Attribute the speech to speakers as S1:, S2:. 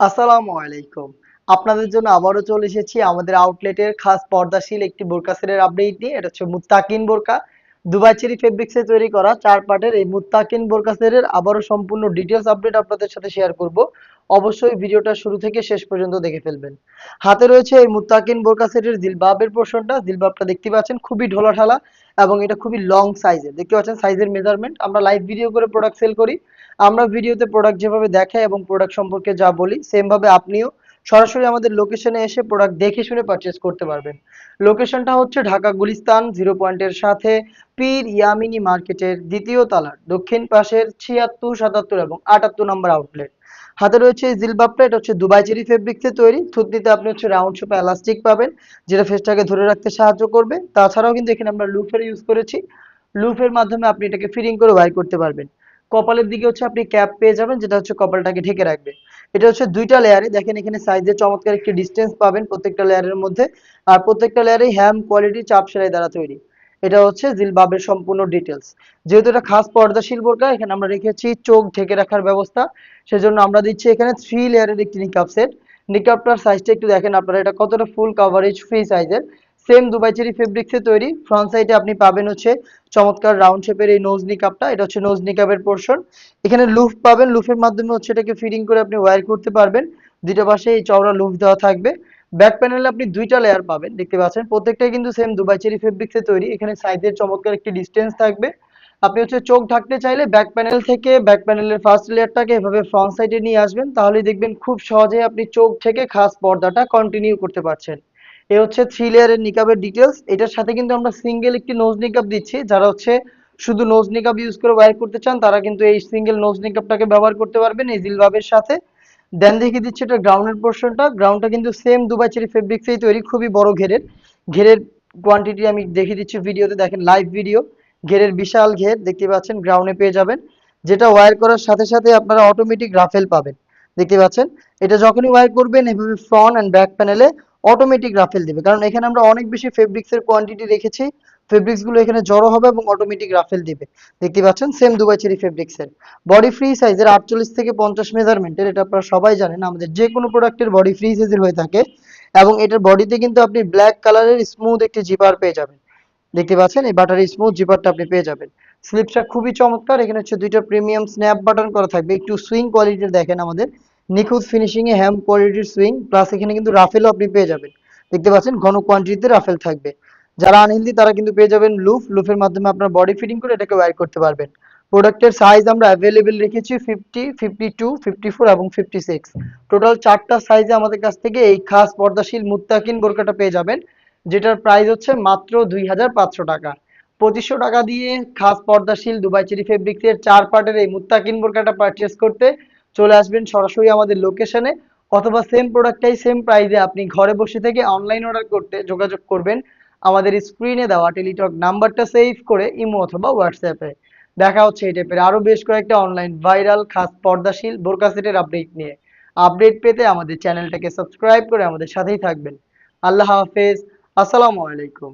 S1: আসসালামু আলাইকুম। আপনাদের জন্য আবারও চলে এসেছি আমাদের আউটলেটের খাস পর্দাশীল একটি বোরকা সেটের আপডেট নিয়ে। এটা হচ্ছে মুত্তাকিন বোরকা। দুবাই চেরি ফেব্রিক্সে তৈরি করা চার পার্টের এই মুত্তাকিন বোরকা সেটের আবারও সম্পূর্ণ ডিটেলস আপডেট আপনাদের সাথে শেয়ার করব। অবশ্যই ভিডিওটা শুরু থেকে শেষ পর্যন্ত দেখে ফেলবেন। হাতে রয়েছে এই মুত্তাকিন বোরকা সেটের জিলবাবের পোর্শনটা। জিলবাবটা দেখতে পাচ্ছেন, খুবই ঢোলাঢালা এবং এটা খুবই লং সাইজের দেখতে পাচ্ছেন সাইজের মেজারমেন্ট আমরা লাইভ ভিডিও করে প্রোডাক্ট সেল করি। আমরা ভিডিওতে প্রোডাক্ট যেভাবে দেখাই এবং প্রোডাক্ট সম্পর্কে যা বলি সেম ভাবে আপনিও সরাসরি আমাদের লোকেশনে এসে প্রোডাক্ট দেখে শুনে পারচেস করতে পারবেন। লোকেশনটা হচ্ছে ঢাকা গুলিস্তান জিরো পয়েন্টের সাথে, পীর ইয়ামিনী মার্কেটের দ্বিতীয় তালার, দক্ষিণ পাশের ছিয়াত্তর, সাতাত্তর এবং আটাত্তর নম্বর আউটলেট হাতে রয়েছে এই জিলবাবটা এটা হচ্ছে দুবাই চেরি ফেব্রিক্সে তৈরি। থুতনিতে আপনি হচ্ছে রাউন্ড শেপে এলাস্টিক পাবেন, যেটা ফেসটাকে ধরে রাখতে সাহায্য করবে। তাছাড়াও কিন্তু এখানে আমরা লুফের ইউজ করেছি। লুফের মাধ্যমে আপনি এটাকে ফিটিং করে ওয়াই করতে পারবেন। কপালের দিকে হচ্ছে আপনি ক্যাপ পেয়ে যাবেন, যেটা হচ্ছে কপালটাকে ঢেকে রাখবে। এটা হচ্ছে দুইটা লেয়ারে দেখেন এখানে সাইজে চমৎকার একটি ডিস্টেন্স পাবেন প্রত্যেকটা লেয়ারের মধ্যে। আর প্রত্যেকটা লেয়ারেই হ্যাম কোয়ালিটি চাপ সেলাই দ্বারা তৈরি। এটা হচ্ছে জিলবাবের সম্পূর্ণ ডিটেলস যেহেতু এটা খাস পর্দাশীল বোরকা, এখানে আমরা রেখেছি চোখ ঢেকে রাখার ব্যবস্থা। সেজন্য আমরা দিচ্ছি এখানে থ্রি লেয়ারের একটি নিকাপ সেট নিকাপটার সাইজটা একটু দেখেন আপনারা, এটা কতটা ফুল কাভারেজ ফ্রি সাইজের সেম দুবাই চেরি ফেব্রিক্সে তৈরি। ফ্রন্ট সাইডে আপনি পাবেন হচ্ছে চমৎকার রাউন্ড শেপের এই নোজ নিকাপটা এটা হচ্ছে নোজ নিকাপের পোর্শন এখানে লুফ পাবেন। লুফের মাধ্যমে হচ্ছে এটাকে ফিটিং করে আপনি ওয়্যার করতে পারবেন। দুইটা পাশে এই চওড়া লুফ দেওয়া থাকবে। ব্যাক প্যানেলে আপনি দুইটা লেয়ার পাবেন। দেখতে পাচ্ছেন? প্রত্যেকটাই কিন্তু সেম দুবাই চেরি ফেব্রিক্সে তৈরি। এখানে সাইজের চমৎকার একটি ডিস্টেন্স থাকবে। আপনি হচ্ছে চোখ ঢাকতে চাইলে ব্যাক প্যানেল থেকে ব্যাক প্যানেলের ফার্স্ট লেয়ারটাকে এভাবে ফ্রন্ট সাইডে নিয়ে আসবেন। তাহলেই দেখবেন খুব সহজে আপনি চোখ থেকে খাস পর্দাটা কন্টিনিউ করতে পারছেন। এ হচ্ছে থ্রি লেয়ারের নিকাবের ডিটেলস এটার সাথে কিন্তু আমরা সিঙ্গেল একটি নোজ নিকাব দিচ্ছি। যারা হচ্ছে শুধু নোজ নিকাব ইউজ করে ওয়্যার করতে চান, তারা কিন্তু এই সিঙ্গেল নোজ নিকাবটাকে ব্যবহার করতে পারবেন এই জিলবাবের সাথে। দেন দেখিয়ে দিচ্ছি এটা গ্রাউন্ডের পোর্শনটা গ্রাউন্ডটা কিন্তু সেম দুবাই চেরি ফেব্রিক্সেই তৈরি, খুবই বড় ঘেরের। ঘেরের কোয়ান্টিটি আমি দেখিয়ে দিচ্ছি ভিডিওতে দেখেন লাইভ ভিডিও ঘেরের বিশাল ঘের, দেখতে পাচ্ছেন গ্রাউন্ডে পেয়ে যাবেন। যেটা ওয়্যার করার সাথে সাথে আপনারা অটোমেটিক রাফেল পাবেন। দেখতে পাচ্ছেন? এটা যখনই ওয়্যার করবেন, এভাবে ফ্রন্ট অ্যান্ড ব্যাক প্যানেলে অটোমেটিক রাফেল দেবে। কারণ এখানে আমরা অনেক বেশি ফেব্রিক্সের কোয়ান্টিটি রেখেছি। ফেব্রিক্সগুলো এখানে জড়ো হবে এবং অটোমেটিক রাফেল দিবে। দেখতে পাচ্ছেন? সেম দুবাই চেরি ফেব্রিক্সের বডি ফ্রি সাইজের আটচল্লিশ থেকে পঞ্চাশ মেজারমেন্টের এটা আপনারা সবাই জানেন, আমাদের যে কোনো প্রোডাক্টের বডি ফ্রি সাইজের হয়ে থাকে। এবং এটার বডিতে কিন্তু আপনি ব্ল্যাক কালারের স্মুথ একটি জিপার পেয়ে যাবেন। দেখতে পাচ্ছেন? এই বাটারি স্মুথ জিপারটা আপনি পেয়ে যাবেন। স্লিপটা খুবই চমৎকার। এখানে হচ্ছে দুইটা প্রিমিয়াম স্ন্যাপ বাটন করা থাকবে। একটু সুইং কোয়ালিটির দেখেন আমাদের। নিখুঁত ফিনিশিং এ হ্যাম কোয়ালিটির সুইং প্লাস এখানে কিন্তু রাফেলও আপনি পেয়ে যাবেন। দেখতে পাচ্ছেন, ঘন কোয়ান্টিটিতে রাফেল থাকবে। যারা আনহেলদি তারা কিন্তু পেয়ে যাবেন লুফ লুফের মাধ্যমে আপনার বডি ফিটিং করে এটাকে ওয়্যার করতে পারবেন। প্রোডাক্টের সাইজ আমরা অ্যাভেলেবেল রেখেছি fifty fifty two fifty four এবং ফিফটি সিক্স টোটাল চারটা সাইজে আমাদের কাছ থেকে এই খাস পর্দাশীল মুত্তাকিন বোরকাটা পেয়ে যাবেন, যেটার প্রাইস হচ্ছে মাত্র দুই হাজার পাঁচশো টাকা। পঁচিশশো টাকা দিয়ে খাস পর্দাশীল দুবাই চেরি ফেব্রিক্সের চার পার্টের এই মুত্তাকিন বোরকাটা পারচেস করতে চলে আসবেন সরাসরি আমাদের লোকেশনে অথবা সেম প্রোডাক্টটাই সেম প্রাইসে আপনি ঘরে বসে থেকে অনলাইন অর্ডার করতে যোগাযোগ করবেন। আমাদের স্ক্রিনে দেওয়া টেলিটক নাম্বারটা সেভ করে ইমো অথবা হোয়াটসঅ্যাপে দেখা হচ্ছে এই টাইপের আরও বেশ কয়েকটা অনলাইন ভাইরাল খাস পর্দাশীল বোরকা সেটের আপডেট নিয়ে। আপডেট পেতে আমাদের চ্যানেলটাকে সাবস্ক্রাইব করে আমাদের সাথেই থাকবেন। আল্লাহ হাফেজ। আসসালামু আলাইকুম।